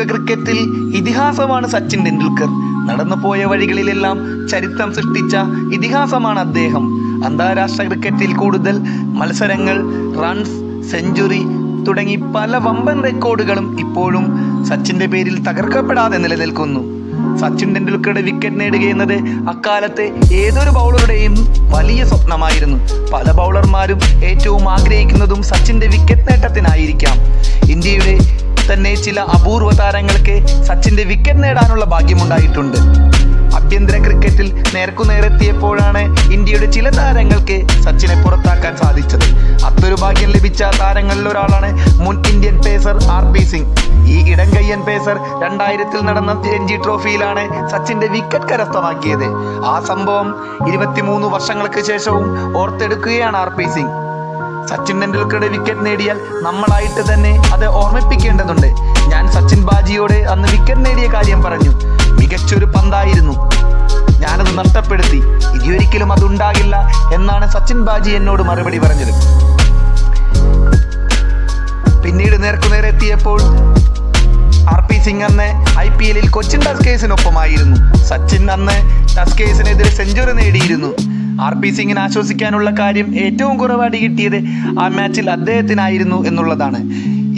ലോക ക്രിക്കറ്റിൽ ഇതിഹാസമാണ് സച്ചിൻ ടെണ്ടുൽക്കർ. നടന്നു പോയ വഴികളിലെല്ലാം ചരിത്രം സൃഷ്ടിച്ച ഇതിഹാസമാണ് അദ്ദേഹം. അന്താരാഷ്ട്ര ക്രിക്കറ്റിൽ കൂടുതൽ മത്സരങ്ങൾ റൺസ് സെഞ്ചുറി തുടങ്ങി പല വമ്പൻ റെക്കോർഡുകളും ഇപ്പോഴും സച്ചിന്റെ പേരിൽ തകർക്കപ്പെടാതെ നിലനിൽക്കുന്നു. സച്ചിൻ ടെണ്ടുൽക്കറുടെ വിക്കറ്റ് നേടുക എന്നത് അക്കാലത്തെ ഏതൊരു ബൗളറുടെയും വലിയ സ്വപ്നമായിരുന്നു. പല ബൗളർമാരും ഏറ്റവും ആഗ്രഹിക്കുന്നതും സച്ചിന്റെ വിക്കറ്റ് നേട്ടത്തിനായിരിക്കാം. ഇന്ത്യയുടെ തന്നെ ചില അപൂർവ താരങ്ങൾക്ക് സച്ചിന്റെ വിക്കറ്റ് നേടാനുള്ള ഭാഗ്യമുണ്ടായിട്ടുണ്ട്. ആഭ്യന്തര ക്രിക്കറ്റിൽ നേർക്കുനേരെത്തിയപ്പോഴാണ് ഇന്ത്യയുടെ ചില താരങ്ങൾക്ക് സച്ചിനെ പുറത്താക്കാൻ സാധിച്ചത്. അത്തൊരു ഭാഗ്യം ലഭിച്ച താരങ്ങളിൽ ഒരാളാണ് മുൻ Indian pacer R P Singh. ഈ ഇടംകയ്യൻ പേസർ രണ്ടായിരത്തിൽ നടന്ന രഞ്ജി ട്രോഫിയിലാണ് സച്ചിന്റെ വിക്കറ്റ് കരസ്ഥമാക്കിയത്. ആ സംഭവം ഇരുപത്തിമൂന്ന് വർഷങ്ങൾക്ക് ശേഷവും ഓർത്തെടുക്കുകയാണ് ആർ പി സിംഗ്. സച്ചിൻ ടെണ്ടുൽക്കറുടെ വിക്കറ്റ് നേടിയാൽ നമ്മളായിട്ട് തന്നെ അത് ഓർമ്മിപ്പിക്കേണ്ടതുണ്ട്. ഞാൻ സച്ചിൻ ബാജിയോട് അന്ന് വിക്കറ്റ് നേടിയ കാര്യം പറഞ്ഞു. മികച്ചൊരു പന്തായിരുന്നു. ഞാനത് നഷ്ടപ്പെടുത്തി. ഇനിയൊരിക്കലും അതുണ്ടാകില്ല എന്നാണ് സച്ചിൻ ബാജി എന്നോട് മറുപടി പറഞ്ഞത്. പിന്നീട് നേർക്കുനേരെ എത്തിയപ്പോൾ ആർ പി സിംഗ് അന്ന് ഐ പി എല്ലിൽ കൊച്ചിൻ ടസ്കേഴ്സിനൊപ്പമായിരുന്നു. സച്ചിൻ അന്ന് ടസ്കേഴ്സിനെതിരെ സെഞ്ചുറി നേടിയിരുന്നു. ആർ പി സിംഗിനെ ആശ്വസിക്കാനുള്ള കാര്യം ഏറ്റവും കുറവാടി കിട്ടിയത് ആ മാച്ചിൽ അദ്ദേഹത്തിനായിരുന്നു എന്നുള്ളതാണ്.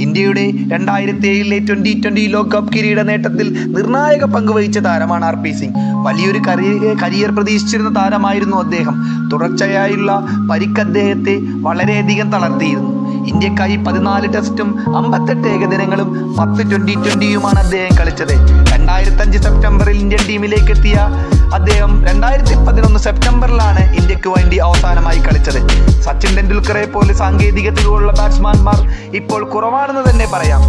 ഇന്ത്യയുടെ രണ്ടായിരത്തി ഏഴിലെ ട്വന്റി ട്വന്റി ലോകകപ്പ് കിരീട നേട്ടത്തിൽ നിർണായക പങ്ക് വഹിച്ച താരമാണ് ആർ പി സിംഗ് വലിയൊരു കരിയർ കരിയർ പ്രതീക്ഷിച്ചിരുന്ന താരമായിരുന്നു അദ്ദേഹം. തുടർച്ചയായുള്ള പരിക്ക് അദ്ദേഹത്തെ വളരെയധികം തളർത്തിയിരുന്നു. ഇന്ത്യക്കായി പതിനാല് ടെസ്റ്റും അമ്പത്തെട്ട് ഏകദിനങ്ങളും പത്ത് ട്വന്റി ട്വന്റിയുമാണ് അദ്ദേഹം കളിച്ചത്. രണ്ടായിരത്തി അഞ്ച് സെപ്റ്റംബറിൽ ഇന്ത്യൻ ടീമിലേക്ക് എത്തിയ അദ്ദേഹം രണ്ടായിരത്തി സെപ്റ്റംബറിലാണ് ഇന്ത്യയ്ക്ക് വേണ്ടി അവസാനമായി കളിച്ചത്. സച്ചിൻ ടെണ്ടുൽക്കറെ പോലെ സാങ്കേതിക ബാറ്റ്സ്മാൻമാർ ഇപ്പോൾ കുറവാണെന്ന് തന്നെ പറയാം.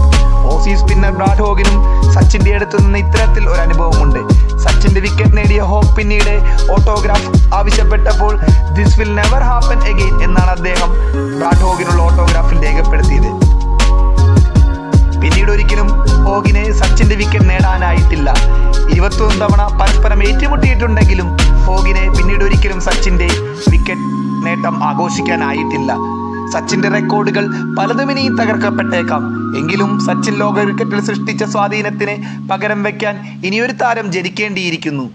ഓസി സ്പിന്നർ ബ്രാഡ് ഹോഗിനും സച്ചിന്റെ അടുത്ത് നിന്ന് ഇത്തരത്തിൽ ഒരു അനുഭവമുണ്ട്. സച്ചിന്റെ വിക്കറ്റ് നേടിയ ഹോഗ് പിന്നീട് ഓട്ടോഗ്രാഫ് ആവശ്യപ്പെട്ടപ്പോൾ this will never happen again എന്നാണ് അദ്ദേഹം ബ്രാഡ് ഹോഗിനുള്ള ഓട്ടോഗ്രാഫിൽ രേഖപ്പെടുത്തിയത്. പിന്നീട് ഒരിക്കലും ഹോഗിനെ സച്ചിന്റെ വിക്കറ്റ് നേടാനായിട്ടില്ല. ഇരുപത്തൊന്ന് തവണ പരസ്പരം ഏറ്റുമുട്ടിയിട്ടുണ്ടെങ്കിലും ഒരിക്കലും സച്ചിന്റെ വിക്കറ്റ് നേട്ടം ആഘോഷിക്കാനായിട്ടില്ല. സച്ചിന്റെ റെക്കോർഡുകൾ പലതും ഇനിയും തകർക്കപ്പെട്ടേക്കാം. എങ്കിലും സച്ചിൻ ലോക ക്രിക്കറ്റിൽ സൃഷ്ടിച്ച സ്വാധീനത്തിന് പകരം വയ്ക്കാൻ ഇനിയൊരു താരം ജനിക്കേണ്ടിയിരിക്കുന്നു.